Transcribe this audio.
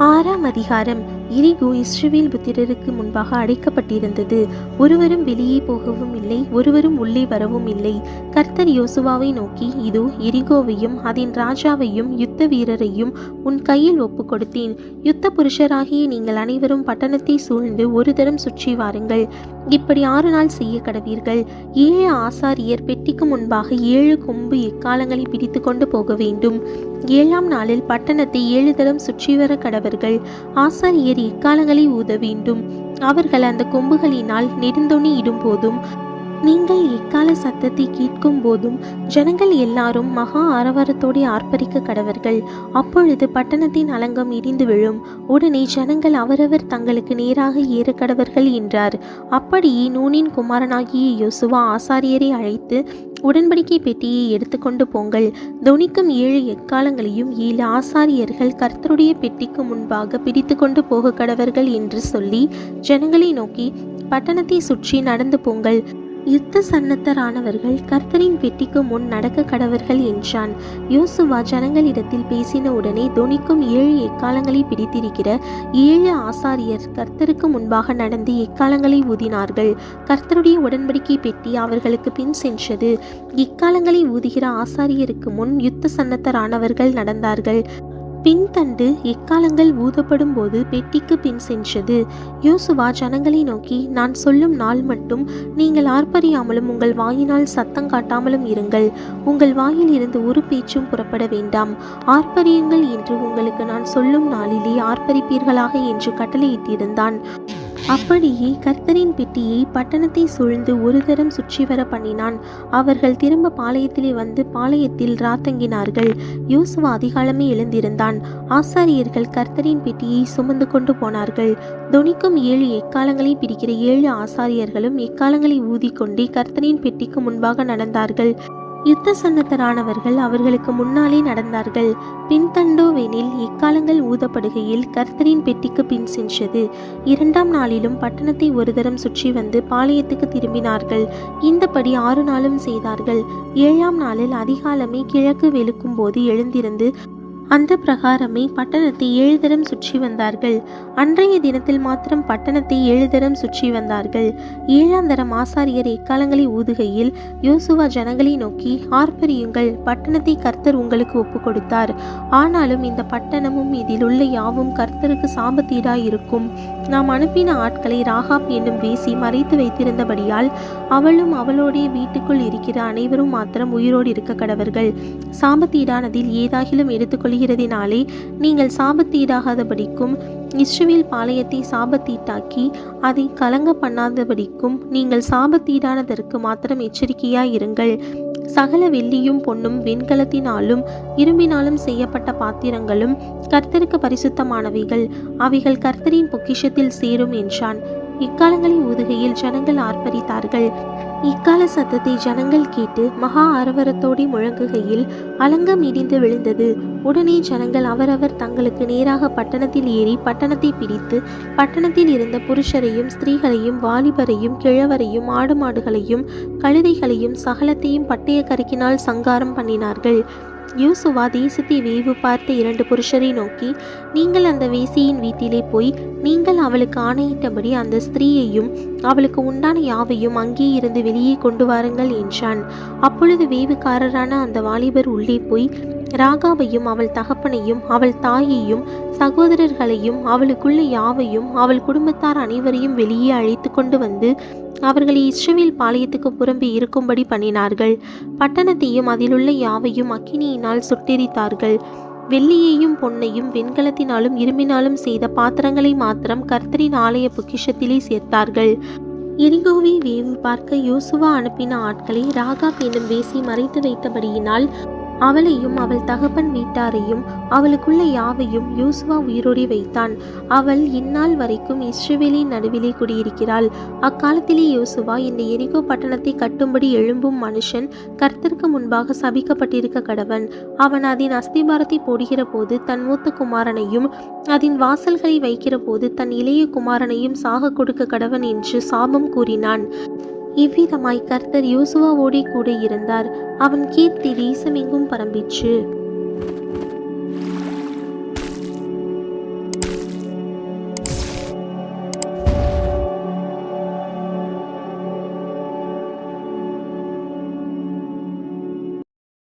ஆறாம் அதிகாரம். எரிகோ இஸ்ரவேல் புத்திரருக்கு முன்பாக அடைக்கப்பட்டிருந்தது. ஒருவரும் வெளியே போகவும் இல்லை ஒருவரும் உள்ளே வரவும் இல்லை. கர்த்தர் யோசுவாவை நோக்கி இதோ எரிகோவையும் அதன் ராஜாவையும் யுத்த வீரரையும் உன் கையில் ஒப்பு கொடுத்தேன் யுத்த புருஷராகிய நீங்கள் அனைவரும் பட்டணத்தை சூழ்ந்து ஒரு தரம் சுற்றி வாருங்கள். இப்படி ஆறு நாள் செய்ய கடவீர்கள். ஏழு ஆசாரியர் பெட்டிக்கு முன்பாக ஏழு கொம்பு எக்காலங்களை பிடித்து கொண்டு போக வேண்டும். ஏழாம் நாளில் பட்டணத்தை ஏழு தரம் சுற்றி வர கடவர்கள். ஆசாரியர் இக்காலங்களில் ஊத வேண்டும். அவர்கள் அந்த கொம்புகளினால் நெடுந்தொணி இடும்போதும் நீங்கள் எக்கால சத்தத்தை கேட்கும் போதும் ஜனங்கள் எல்லாரும் மகா ஆரவாரத்தோடு ஆர்ப்பரிக்க கடவர்கள். அப்பொழுது பட்டணத்தின் அலங்கம் இடிந்து விழும். உடனே ஜனங்கள் அவரவர் தங்களுக்கு நேராக ஏற கடவர்கள் என்றார். அப்படியே நூனின் குமாரனாகிய யோசுவா ஆசாரியரை அழைத்து உடன்படிக்கை பெட்டியை எடுத்துக்கொண்டு போங்கள். துணிக்கும் ஏழு எக்காலங்களையும் ஏழு ஆசாரியர்கள் கர்த்தருடைய பெட்டிக்கு முன்பாக பிடித்து கொண்டு போக கடவர்கள் என்று சொல்லி ஜனங்களை நோக்கி பட்டணத்தை சுற்றி நடந்து போங்கள். யுத்த சன்னத்தரானவர்கள் கர்த்தரின் பெட்டிக்கு முன் நடக்க கடவர்கள் என்றான். யோசுவா ஜனங்களிடத்தில் பேசின உடனே துணிக்கும் ஏழு எக்காலங்களை பிடித்திருக்கிற ஏழு ஆசாரியர் கர்த்தருக்கு முன்பாக நடந்து எக்காலங்களை ஊதினார்கள். கர்த்தருடைய உடன்படிக்கை பெட்டி அவர்களுக்கு பின் சென்றது. இக்காலங்களை ஊதுகிற ஆசாரியருக்கு முன் யுத்த சன்னத்தரானவர்கள் நடந்தார்கள். பின்தண்டு எக்காலங்கள் ஊதப்படும் போது பெட்டிக்கு பின் சென்றது. யோசுவா ஜனங்களை நோக்கி நான் சொல்லும் நாள் மட்டும் நீங்கள் ஆர்ப்பரியாமலும் உங்கள் வாயினால் சத்தம் காட்டாமலும் இருங்கள். உங்கள் வாயில் இருந்து ஒரு பேச்சும் புறப்பட வேண்டாம். ஆர்ப்பரியுங்கள் என்று உங்களுக்கு நான் சொல்லும் நாளிலே ஆர்ப்பரிப்பீர்களாக என்று கட்டளையிட்டிருந்தான். அப்படியே கர்த்தரின் பெட்டியை பட்டணத்தை சூழ்ந்து ஒரு தரம் சுற்றி வர பண்ணினான். அவர்கள் திரும்ப பாளையத்திலே வந்து பாளையத்தில் ராத்தங்கினார்கள் யோசுவா அதிகாலமே எழுந்திருந்தான். ஆசாரியர்கள் கர்த்தரின் பெட்டியை சுமந்து கொண்டு போனார்கள். துணிக்கும் ஏழு எக்காலங்களை பிடிக்கிற ஏழு ஆசாரியர்களும் எக்காலங்களை ஊதிக்கொண்டே கர்த்தரின் பெட்டிக்கு முன்பாக நடந்தார்கள். யுத்த சன்னத்தரானவர்கள் அவர்களுக்கு முன்னாலே நடந்தார்கள். பின்தண்டோவெனில் இக்காலங்கள் ஊதப்படுகையில் கர்த்தரின் பெட்டிக்கு பின் சென்றது. இரண்டாம் நாளிலும் பட்டணத்தை ஒரு தரம் சுற்றி வந்து பாளையத்துக்கு திரும்பினார்கள். இந்தபடி ஆறு நாளும் செய்தார்கள். ஏழாம் நாளில் அதிகாலமே கிழக்கு வெளுக்கும் போது எழுந்திருந்து அந்த பிரகாரமே பட்டணத்தை ஏழு தரம் சுற்றி வந்தார்கள். அன்றைய தினத்தில் மாத்திரம் பட்டணத்தை ஏழு தரம் சுற்றி வந்தார்கள். ஏழாம் தரம் ஆசாரியர் எக்காலங்களை ஊதுகையில் யோசுவா ஜனங்களை நோக்கி ஆர்ப்பரியுங்கள் பட்டணத்தை கர்த்தர் உங்களுக்கு ஒப்பு கொடுத்தார் ஆனாலும் இந்த பட்டணமும் இதில் உள்ள யாவும் கர்த்தருக்கு சாபத்தீடாயிருக்கும். நாம் அனுப்பின ஆட்களை ராகாப் என்னும் வேசி மறைத்து வைத்திருந்தபடியால் அவளும் அவளோடைய வீட்டுக்குள் இருக்கிற அனைவரும் மாத்திரம் உயிரோடு இருக்க கடவர்கள். சாபத்தீடானதில் ஏதாகிலும் எடுத்துக்கொள்கிறதினாலே நீங்கள் சாபத்தீடாகாதபடிக்கும் இஸ்ரவேல் பாளையத்தை சாபத்தீட்டாக்கி அதை கலங்க பண்ணாதபடிக்கும் நீங்கள் சாபத்தீடானதற்கு மாத்திரம் எச்சரிக்கையாயிருங்கள். சகல வெள்ளியும் பொன்னும் வெண்கலத்தினாலும் இரும்பினாலும் செய்யப்பட்ட பாத்திரங்களும் கர்த்தருக்கு பரிசுத்தமானவைகள். அவைகள் கர்த்தரின் பொக்கிஷத்தில் சேரும் என்றான். இக்காலங்களில் ஊதுகையில் ஜனங்கள் ஆர்ப்பரித்தார்கள். இக்கால சத்தத்தை ஜனங்கள் கேட்டு மகா அரவரத்தோடி முழங்குகையில் அலங்கம் இடிந்து விழுந்தது. உடனே ஜனங்கள் அவரவர் தங்களுக்கு நேராக பட்டணத்தில் ஏறி பட்டணத்தை பிடித்து பட்டணத்தில் இருந்த புருஷரையும் ஸ்திரீகளையும் வாலிபரையும் கிழவரையும் ஆடு மாடுகளையும் கழுதைகளையும் சகலத்தையும் பட்டய கருக்கினால் சங்காரம் பண்ணினார்கள். யூசுவா தேசத்தை வேவு பார்த்த இரண்டு புருஷரை நோக்கி நீங்கள் அந்த வேசியின் வீட்டிலே போய் நீங்கள் அவளுக்கு ஆணையிட்டபடி அந்த ஸ்திரீயையும் அவளுக்கு உண்டான யாவையும் அங்கே இருந்து வெளியே கொண்டு வாருங்கள் என்றான். அப்பொழுது வேவுக்காரரான அந்த வாலிபர் உள்ளே போய் ராகாவையும் அவள் தகப்பனையும் அவள் தாயையும் சகோதரர்களையும் அவளுக்குள்ள யாவையும் அவள் குடும்பத்தார் அனைவரையும் வெளியே அழைத்து கொண்டு வந்து அவர்களை இஸ்ரவேல் பாளையத்துக்கு புறம்பி இருக்கும்படி பண்ணினார்கள். பட்டணத்தையும் அதிலுள்ள யாவையும் அக்கினியினால் சுட்டெரித்தார்கள். வெள்ளியையும் பொன்னையும் வெண்கலத்தினாலும் இரும்பினாலும் செய்த பாத்திரங்களை மாத்திரம் கர்த்தரின் ஆலய பொக்கிஷத்திலே சேர்த்தார்கள். எரிகோவை வேவு பார்க்க யோசுவா அனுப்பின ஆட்களை ராகாப் என்னும் வேசி மறைத்து வைத்தபடியினால் அவளையும் அவள் தகப்பன் வீட்டாரையும் அவளுக்குள்ள யாவையும் யூசுவா உயிரோடி வைத்தான். அவள் இந்நாள் வரைக்கும் இஸ்ரேவேலின் நடுவிலே குடியிருக்கிறாள். அக்காலத்திலே யோசுவா இந்த எரிகோ பட்டணத்தை கட்டும்படி எழும்பும் மனுஷன் கர்த்தருக்கு முன்பாக சபிக்கப்பட்டிருக்க கடவன். அவன் அதன் அஸ்திபாரத்தை போடுகிற போது தன் மூத்த குமாரனையும் அதன் வாசல்களை வைக்கிற போது தன் இளைய குமாரனையும் சாக கொடுக்க கடவன் என்று சாபம் கூறினான். இவ்விதமாய் கர்த்தர் யோசுவாவோடே கூட இருந்தார். அவன் கீர்த்தி தேசமெங்கும் பரம்பிற்று.